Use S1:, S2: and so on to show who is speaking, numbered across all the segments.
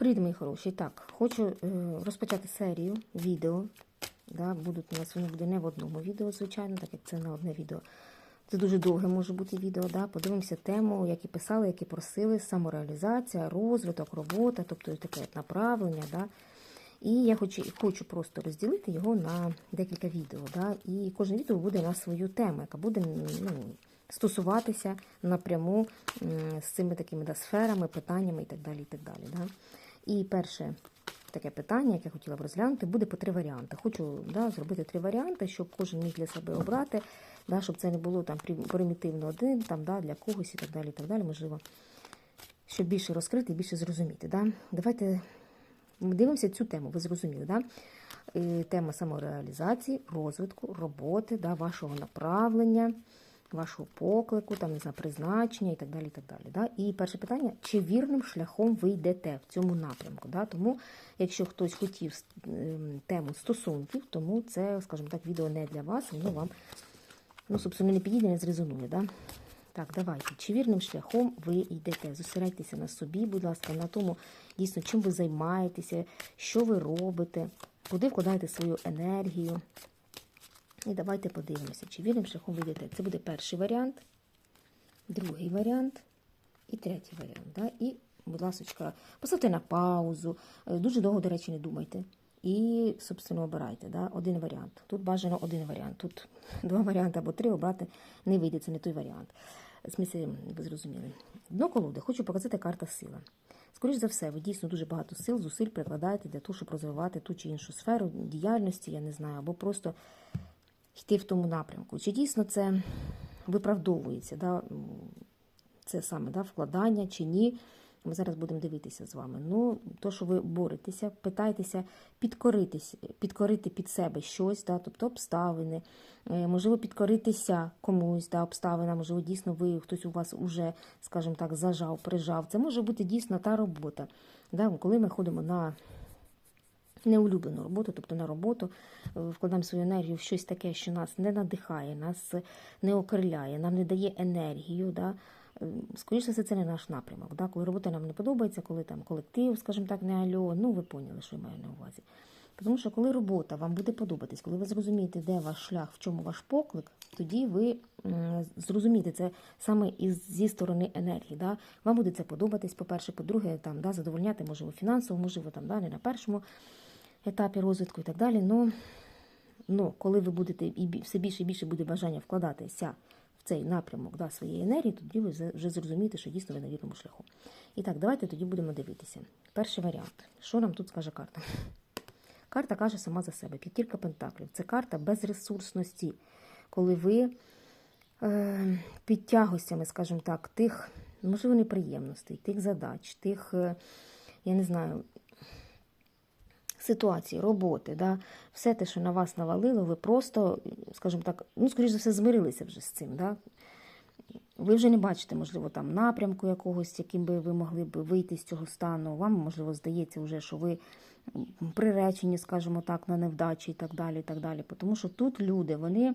S1: Привіт, мої хороші. Так, хочу е, розпочати серію відео. Да, будуть у нас вони буде не в одному відео, звичайно, так як це не одне відео. Це дуже довге може бути відео. Да? Подивимося тему, які писали, які просили, самореалізація, розвиток, робота, тобто таке направлення. Да? І я хочу, хочу просто розділити його на декілька відео. Да? І кожне відео буде на свою тему, яка буде ну, стосуватися напряму з цими такими да, сферами, питаннями і так далі. І так далі да? І перше таке питання, яке я хотіла б розглянути, буде по три варіанти. Хочу да, зробити три варіанти, щоб кожен міг для себе обрати, да, щоб це не було там примітивно один, там, да, для когось і так далі. І так далі. Можливо, щоб більше розкрити і більше зрозуміти. Да? Давайте дивимося цю тему, ви зрозуміли, да? Е, Тема самореалізації, розвитку, роботи, да, вашого направлення, вашого поклику, там, не знаю, призначення і так далі. І, так далі да? і перше питання: чи вірним шляхом ви йдете в цьому напрямку? Да? Тому, якщо хтось хотів ем, тему стосунків, тому це, скажімо так, відео не для вас, воно вам ну, собственно, не підійде, не зрезонує. Да? Так, давайте. Чи вірним шляхом ви йдете? Зосередьтеся на собі, будь ласка, на тому, дійсно, чим ви займаєтеся, що ви робите, куди вкладаєте свою енергію. І давайте подивимося, чи вірним шляхом ви йдете. Це буде перший варіант, другий варіант і третій варіант. Да? І, будь ласка, поставте на паузу. Е, Дуже довго, до речі, не думайте. І, собственно, обирайте да? один варіант. Тут бажано один варіант. Тут два варіанти або три обрати не вийде, це не той варіант. Смислі, ви зрозуміли. Дно колоди, хочу показати карта сила. Скоріш за все, ви дійсно дуже багато сил, зусиль прикладаєте для того, щоб розвивати ту чи іншу сферу діяльності, я не знаю, або просто йти в тому напрямку. Чи дійсно це виправдовується? Да? Це саме да, вкладання чи ні? Ми зараз будемо дивитися з вами. Ну, то, що ви боретеся, питаєтеся підкоритись, підкорити під себе щось, да, тобто обставини, е, можливо, підкоритися комусь, да, обставина, можливо, дійсно ви хтось у вас уже, скажімо так, зажав, прижав. Це може бути дійсно та робота. Да, коли ми ходимо на неулюблену роботу, тобто на роботу, е, вкладаємо свою енергію в щось таке, що нас не надихає, нас не окриляє, нам не дає енергію. Да? Е, Скоріше все, це не наш напрямок. Да? Коли робота нам не подобається, коли там колектив, скажімо так, не альо, ну ви поняли, що я маю на увазі. Тому що коли робота вам буде подобатись, коли ви зрозумієте, де ваш шлях, в чому ваш поклик, тоді ви зрозумієте це саме із зі сторони енергії. Да? Вам буде це подобатись, по-перше, по-друге, там да, задовольняти, можливо, фінансово, можливо, там да, не на першому етапі розвитку і так далі. Ну, ну коли ви будете і все більше і більше буде бажання вкладатися в цей напрямок да, своєї енергії, тоді ви вже зрозумієте, що дійсно ви на вірному шляху. І так, давайте тоді будемо дивитися. Перший варіант. Що нам тут скаже карта? Карта каже сама за себе. П'ятірка пентаклів. Це карта безресурсності, коли ви е, під тягостями, скажімо так, тих, можливо, неприємностей, тих задач, тих, е, я не знаю, ситуації, роботи, да, все те, що на вас навалило, ви просто, скажімо так, ну, скоріш за все, змирилися вже з цим. Да? Ви вже не бачите, можливо, там напрямку якогось, яким би ви могли б вийти з цього стану. Вам, можливо, здається, вже, що ви приречені, скажімо так, на невдачі і так далі. і так далі. Тому що тут люди, вони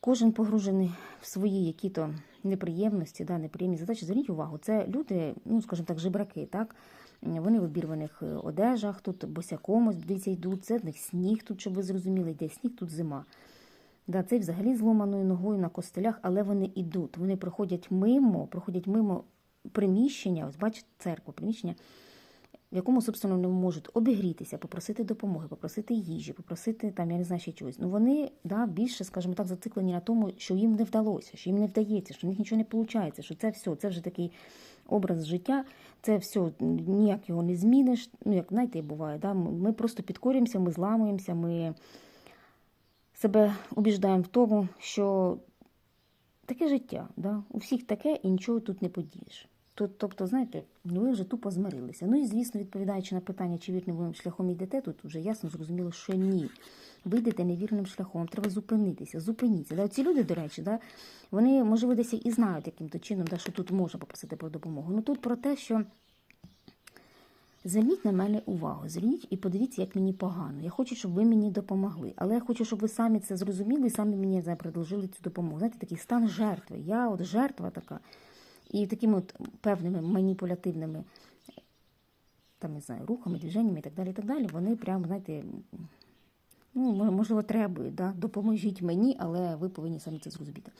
S1: кожен погружений в свої які-то неприємності, да, неприємні задачі. Зверніть увагу, це люди, ну, скажімо так, жебраки, так? Вони в обірваних е, одежах, тут босяком, дивіться, йдуть, це в них сніг тут, щоб ви зрозуміли, йде сніг, тут зима. Да, це взагалі зломаною ногою на костелях, але вони йдуть. Вони проходять мимо, проходять мимо приміщення, ось бачите, церкву, приміщення, в якому, собственно, вони можуть обігрітися, попросити допомоги, попросити їжі, попросити там, я не знаю, ще чогось. Ну вони да, більше, скажімо так, зациклені на тому, що їм не вдалося, що їм не вдається, що в них нічого не виходить, що це все, це вже такий образ життя, це все, ніяк його не зміниш. Ну, як знаєте, буває, да? ми просто підкорюємося, ми зламуємося, ми себе убіждаємо в тому, що таке життя, да? у всіх таке і нічого тут не подієш. Тобто, знаєте, ну ви вже тупо змирилися. Ну і звісно, відповідаючи на питання, чи вірним шляхом йдете, тут вже ясно зрозуміло, що ні. Ви йдете невірним шляхом, треба зупинитися, зупиніться. Да? Ці люди, до речі, да? вони, можливо, десь і знають яким-то чином, да, що тут можна попросити про допомогу. Ну тут про те, що Зверніть на мене увагу, зверніть і подивіться, як мені погано. Я хочу, щоб ви мені допомогли. Але я хочу, щоб ви самі це зрозуміли і самі мені предложили цю допомогу. Знаєте, такий стан жертви. Я от жертва така. І такими от певними маніпулятивними там, не знаю, рухами, движеннями і так далі, і так далі, вони прямо, знаєте, ну, можливо, требують, да? допоможіть мені, але ви повинні самі це зрозуміти.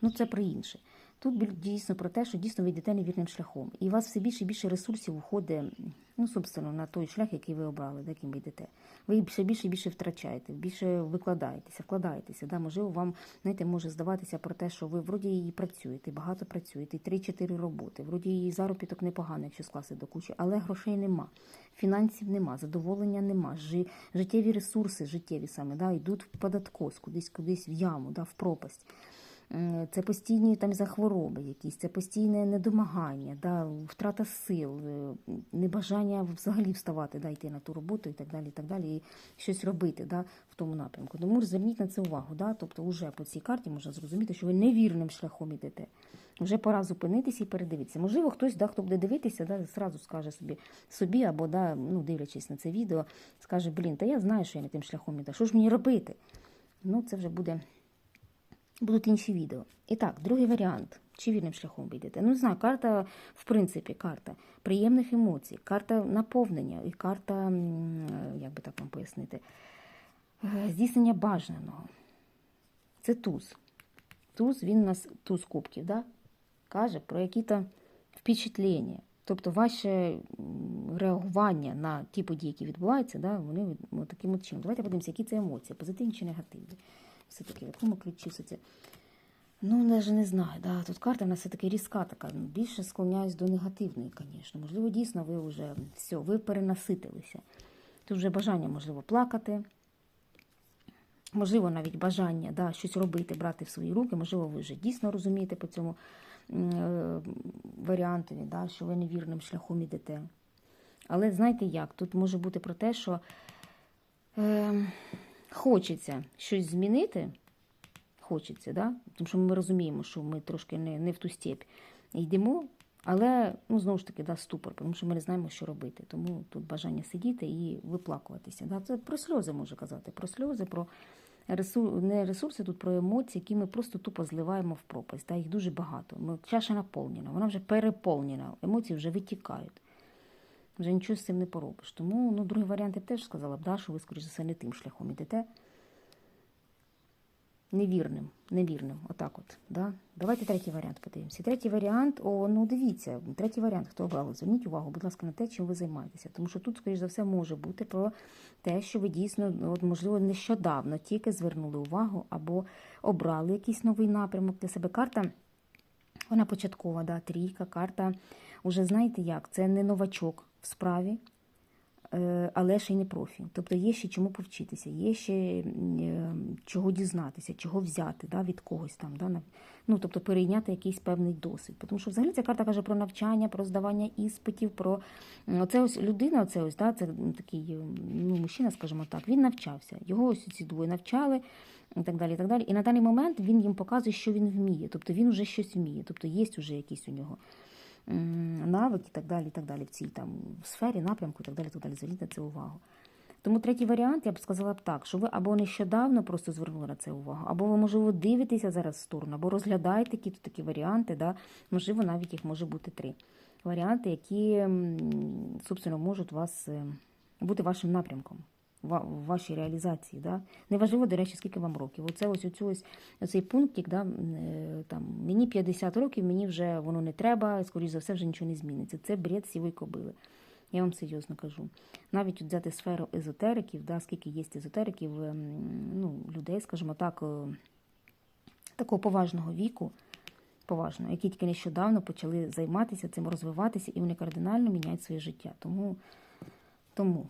S1: Ну, це про інше. Тут дійсно про те, що дійсно ви йдете невірним шляхом. І у вас все більше і більше ресурсів уходить, ну, собственно, на той шлях, який ви обрали, за яким ви йдете. Ви все більше і більше втрачаєте, більше викладаєтеся, вкладаєтеся. Да? Можливо, вам, знаєте, може здаватися про те, що ви вроді і працюєте, багато працюєте, і 3-4 роботи. Вроді і заробіток непоганий, якщо скласти до кучі, але грошей нема, фінансів нема, задоволення нема, жи- життєві ресурси, життєві саме, да, йдуть в податкос, кудись, кудись в яму, да, в пропасть. Це постійні там за хвороби якісь, це постійне недомагання, да, втрата сил, е, небажання взагалі вставати, да, йти на ту роботу і так далі, і так далі, і щось робити да, в тому напрямку. Тому зверніть на це увагу. Да, тобто, вже по цій карті можна зрозуміти, що ви невірним шляхом йдете. Вже пора зупинитися і передивитися. Можливо, хтось, да, хто буде дивитися, да, зразу скаже собі, собі або да, ну, дивлячись на це відео, скаже, блін, та я знаю, що я не тим шляхом іду. Що ж мені робити? Ну, це вже буде будуть інші відео. І так, другий варіант. Чи вірним шляхом ви йдете? Ну, не знаю, карта, в принципі, карта приємних емоцій, карта наповнення і карта, як би так вам пояснити, е, здійснення бажаного. Це туз. Туз, він у нас туз кубків, да? каже про які-то впечатлення. Тобто ваше реагування на ті події, які відбуваються, да, вони таким от чином. Давайте подивимося, які це емоції, позитивні чи негативні. Все-таки в якому ключі все це. Ну, навіть не знаю. Да. Тут карта в нас все-таки різка така. Ну, Більше склоняюсь до негативної, звісно. Можливо, дійсно, ви вже все, ви перенаситилися. Тут вже бажання, можливо, плакати. Можливо, навіть бажання да, щось робити, брати в свої руки. Можливо, ви вже дійсно розумієте по цьому е, варіантові, да, що ви невірним шляхом ідете. Але знаєте як? Тут може бути про те, що е, хочеться щось змінити. Хочеться, да? тому що ми розуміємо, що ми трошки не, не в ту степь йдемо, але ну, знову ж таки да, ступор, тому що ми не знаємо, що робити. Тому тут бажання сидіти і виплакуватися. Да? Це про сльози можу казати, про сльози, про ресурси, не ресурси, тут про емоції, які ми просто тупо зливаємо в пропасть. Да? Їх дуже багато. Ми, чаша наповнена, вона вже переповнена, емоції вже витікають. Вже нічого з цим не поробиш. Тому ну, другий варіант я теж сказала б, да, що ви, скоріш за все, не тим шляхом ідете. Невірним, невірним, отак от. Да? Давайте третій варіант подивимося. Третій варіант, о, ну дивіться, третій варіант, хто обрали, зверніть увагу, будь ласка, на те, чим ви займаєтеся. Тому що тут, скоріш за все, може бути про те, що ви дійсно, от, можливо, нещодавно тільки звернули увагу або обрали якийсь новий напрямок для себе. Карта, вона початкова, да, трійка, карта. Уже знаєте як, це не новачок в справі, е, але ще й не профі. Тобто є ще чому повчитися, є ще е, чого дізнатися, чого взяти да, від когось там. Да, ну, тобто перейняти якийсь певний досвід. Тому що взагалі ця карта каже про навчання, про здавання іспитів, про оце ось людина, оце ось, да, це такий е, ну, мужчина, скажімо так, він навчався. Його ось ці двоє навчали. І так далі, і так далі. І на даний момент він їм показує, що він вміє. Тобто він вже щось вміє, тобто є вже якісь у нього м, навик і так далі, і так далі в цій там сфері, напрямку і так далі, і так далі. Зверніть на це увагу. Тому третій варіант, я б сказала б так, що ви або нещодавно просто звернули на це увагу, або ви, можливо, дивитеся зараз в сторону, або розглядаєте які тут такі варіанти, да? можливо, навіть їх може бути три. Варіанти, які, собственно, можуть вас е, бути вашим напрямком в вашій реалізації. Да? Неважливо, до речі, скільки вам років. Оце ось, оцю ось оцей пунктик, да, е, там, мені 50 років, мені вже воно не треба, скоріш за все, вже нічого не зміниться. Це бред сівої кобили. Я вам серйозно кажу. Навіть взяти сферу езотериків, да, скільки є езотериків, ем, ну, людей, скажімо так, е, такого поважного віку, поважного, які тільки нещодавно почали займатися цим, розвиватися, і вони кардинально міняють своє життя. Тому, тому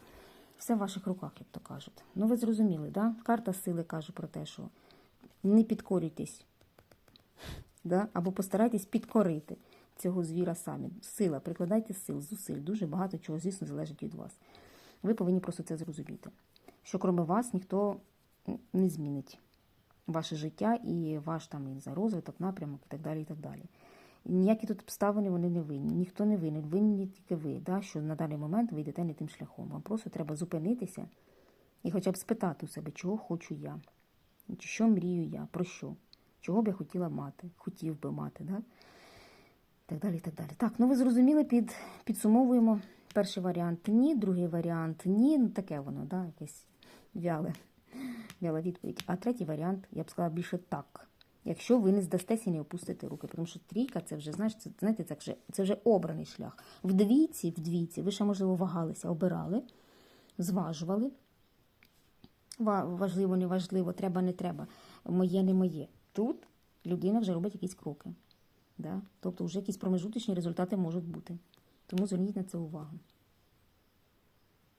S1: все в ваших руках, як то кажуть. Ну, ви зрозуміли, да? Карта сили каже про те, що не підкорюйтесь, да? або постарайтесь підкорити цього звіра самі. Сила, прикладайте сил, зусиль. Дуже багато чого, звісно, залежить від вас. Ви повинні просто це зрозуміти. Що крім вас ніхто не змінить ваше життя і ваш там і за розвиток, напрямок і так далі. і так далі. Ніякі тут обставини вони не винні, ніхто не винен, винні тільки ви, да, що на даний момент ви йдете не тим шляхом. Вам просто треба зупинитися і хоча б спитати у себе, чого хочу я, що мрію я, про що, чого б я хотіла мати, хотів би мати. Да? Так далі, так далі. Так, ну ви зрозуміли, під, підсумовуємо Перший варіант ні, другий варіант ні. Ну, таке воно, да, якесь вяле, вяла відповідь. А третій варіант, я б сказала, більше так. Якщо ви не здастеся і не опустите руки, тому що трійка це вже, знаєш, це, знаєте, це вже, це вже обраний шлях. В двійці, в двійці, ви ще, можливо, вагалися, обирали, зважували. Важливо, не важливо, треба, не треба, моє, не моє. Тут людина вже робить якісь кроки. Да? Тобто вже якісь промежуточні результати можуть бути. Тому зверніть на це увагу.